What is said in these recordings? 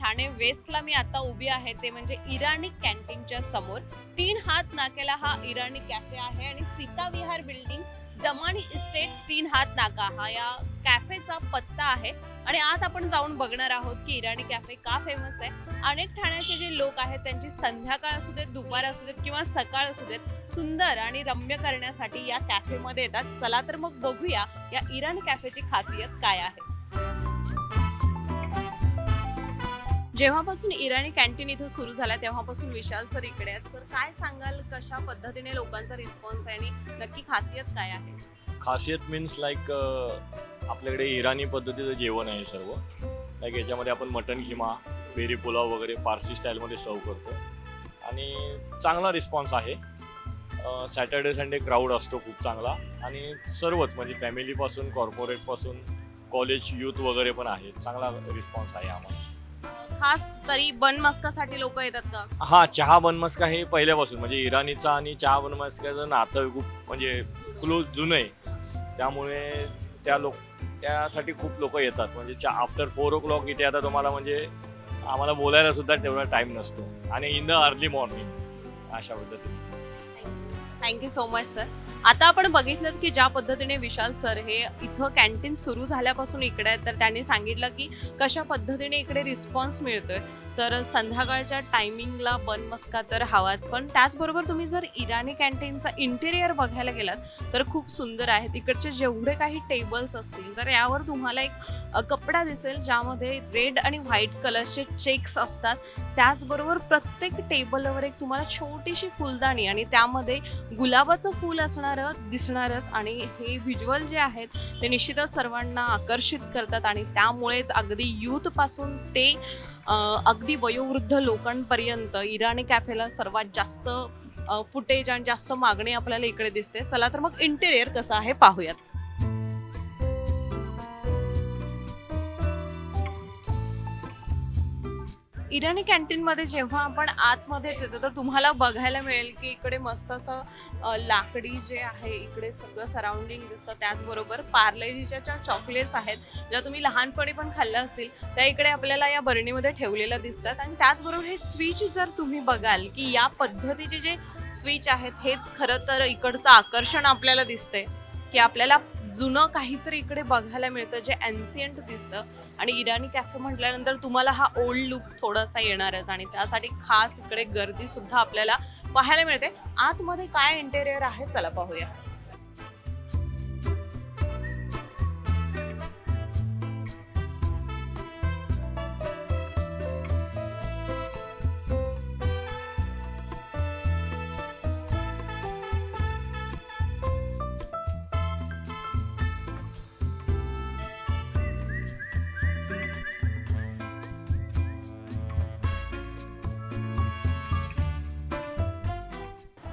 ठाणे वेस्टला मी आता उभी आहे ते म्हणजे इराणी कॅन्टीनच्या समोर. तीन हात नाक्याला हा इराणी कॅफे आहे आणि सीता विहार बिल्डिंग दमानी इस्टेट तीन हात नाका. हा या कॅफेचा पत्ता आहे. आणि आत आपण जाऊन बघणार आहोत की इराणी कॅफे का फेमस आहे. अनेक ठाण्याचे जे लोक आहेत त्यांची संध्याकाळ असू देत दुपार असू देत किंवा सकाळ असू देत सुंदर आणि रम्य करण्यासाठी या कॅफेमध्ये येतात. चला तर मग बघूया या इराणी कॅफेची खासियत काय आहे. जेव्हापासून इराणी कॅन्टीन इथं सुरू झाला तेव्हापासून विशाल सर इकडे आहेत. सर काय सांगाल कशा पद्धतीने लोकांचा रिस्पॉन्स आहे आणि नक्की खासियत काय आहे? खासियत मीन्स लाईक आपल्याकडे इराणी पद्धतीचं जेवण आहे सर्व. लाईक याच्यामध्ये आपण मटन किमा बेरी पुलाव वगैरे पारसी स्टाईलमध्ये सर्व करतो. आणि चांगला रिस्पॉन्स आहे. सॅटर्डे संडे क्राऊड असतो खूप चांगला. आणि सर्वच म्हणजे फॅमिलीपासून कॉर्पोरेटपासून कॉलेज यूथ वगैरे पण आहे चांगला रिस्पॉन्स आहे आम्हाला. खास तरी बन मस्कासाठी लोक येतात का? हा चहा बनमस्का हे पहिल्यापासून म्हणजे इराणीचा आणि चहा बनमस्काचं नातं खूप म्हणजे क्लोज जुनं आहे. त्यामुळे त्या लोक त्यासाठी खूप लोक येतात. म्हणजे चहा आफ्टर फोर ओ क्लॉक इथे आता तुम्हाला म्हणजे आम्हाला बोलायला सुद्धा तेवढा टाईम नसतो. आणि इन द अर्ली मॉर्निंग अशा पद्धतीने. थँक्यू सो मच सर आता आपण बघितलं की ज्या पद्धतीने विशाल सर हे इथं कॅन्टीन सुरू झाल्यापासून इकडे आहेत तर त्यांनी सांगितलं की कशा पद्धतीने इकडे रिस्पॉन्स मिळतोय. तर संध्याकाळच्या टायमिंगला बन मस्का तर हवाच. पण त्याचबरोबर तुम्ही जर इराणी कॅन्टीनचा इंटेरियर बघायला गेलात तर खूप सुंदर आहेत इकडचे जेवढे काही टेबल्स असतील तर यावर तुम्हाला एक कपडा दिसेल ज्यामध्ये रेड आणि व्हाईट कलरचे चेक्स असतात. त्याचबरोबर प्रत्येक टेबलवर एक तुम्हाला छोटीशी फुलदाणी आणि त्यामध्ये गुलाबाचं फूल असणारं दिसणारच. आणि हे व्हिज्युअल जे आहेत ते निश्चितच सर्वांना आकर्षित करतात. आणि त्यामुळेच अगदी यूथपासून ते अगदी अगदी वयोवृद्ध लोकांपर्यंत इराणी कॅफेला सर्वात जास्त फुटेज आणि जास्त मागणी आपल्याला इकडे दिसते. चला तर मग इंटेरियर कसं आहे पाहूयात. इराणी कॅन्टीनमध्ये जेव्हा आपण आतमध्येच येतो तर तुम्हाला बघायला मिळेल की इकडे मस्त असं लाकडी जे आहे इकडे सगळं सराउंडिंग दिसतं. त्याचबरोबर पार्लेजीच्या ज्या चॉकलेट्स आहेत ज्या तुम्ही लहानपणी पण खाल्लं असेल त्या इकडे आपल्याला या बरणीमध्ये ठेवलेल्या दिसतात. आणि त्याचबरोबर हे स्विच जर तुम्ही बघाल की या पद्धतीचे जे स्विच आहेत हेच खरं तर इकडचं आकर्षण आपल्याला दिसतंय की आपल्याला जुनं काहीतरी इकडे बघायला मिळतं जे अँसियंट दिसतं. आणि इराणी कॅफे म्हटल्यानंतर तुम्हाला हा ओल्ड लुक थोडासा येणारच. आणि त्यासाठी खास इकडे गर्दी सुद्धा आपल्याला पाहायला मिळते. आतमध्ये काय इंटेरियर आहे? चला पाहूया.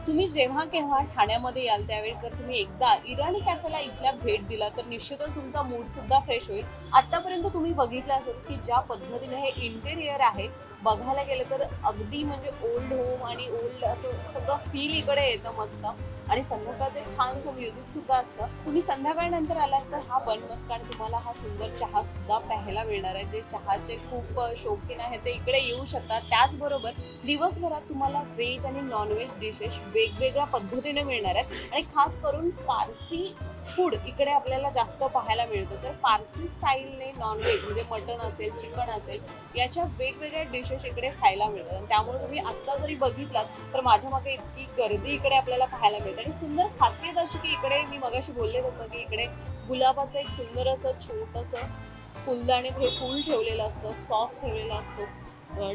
तुम्ही जेव्हा केव्हा ठाण्यामध्ये याल त्यावेळी जर तुम्ही एकदा इराणी कॅफेला इथल्या भेट दिला तर निश्चितच तुमचा मूड सुद्धा फ्रेश होईल. आतापर्यंत तुम्ही बघितलं असेल की ज्या पद्धतीने हे इंटेरियर आहे बघायला गेलं तर अगदी म्हणजे ओल्ड होम आणि ओल्ड असं सगळं फील इकडे येतं मस्त. आणि संध्याकाळचं एक छानसं म्युझिक सुद्धा असतं. तुम्ही संध्याकाळनंतर आलात तर हा बनमस्का कारण तुम्हाला हा सुंदर चहा सुद्धा प्यायला मिळणार आहे. जे चहाचे खूप शौकीन आहेत ते इकडे येऊ शकतात. त्याचबरोबर दिवसभरात तुम्हाला व्हेज आणि नॉनव्हेज डिशेस वेगवेगळ्या पद्धतीने मिळणार आहेत. आणि खास करून पारसी फूड इकडे आपल्याला जास्त पाहायला मिळतं. तर पारसी स्टाईलने नॉनव्हेज म्हणजे मटन असेल चिकन असेल याच्या वेगवेगळ्या विशेष इकडे खायला मिळतात आणि त्यामुळे तुम्ही आत्ता जरी बघितलात तर माझ्या मागे इतकी गर्दी इकडे आपल्याला पाहायला मिळते. आणि सुंदर खासियत अशी की इकडे मी मगाशी बोलले तसं की इकडे गुलाबाचं एक सुंदर असं छोटंसं फुलदाणीत हे फूल ठेवलेलं असतं सॉस ठेवलेला असतो.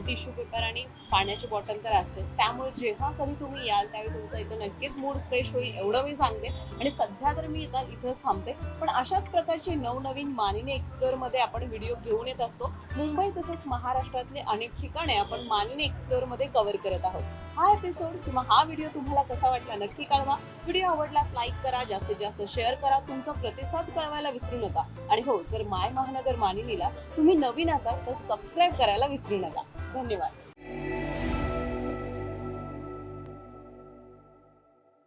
टिश्यू पेपर आणि पाण्याची बॉटल तर असतेच त्यामुळे जेव्हा कधी तुम्ही याल त्यावेळी तुमचा इथं नक्कीच मूड फ्रेश होईल एवढं मी सांगते. आणि सध्या तर मी इथं इथंच थांबते. पण अशाच प्रकारची नवनवीन मानिनी एक्सप्लोअरमध्ये आपण व्हिडिओ घेऊन येत असतो. मुंबई तसंच महाराष्ट्रातले अनेक ठिकाणे आपण मानिनी एक्सप्लोअरमध्ये कव्हर करत आहोत. हा एपिसोड किंवा हा व्हिडिओ तुम्हाला कसा वाटला नक्की कळवा. व्हिडिओ आवडल्यास लाईक करा जास्तीत जास्त शेअर करा. तुमचा प्रतिसाद कळवायला विसरू नका. आणि हो जर माय महानगर मानिनीला तुम्ही नवीन असाल तर सबस्क्राईब करायला विसरू नका. धन्यवाद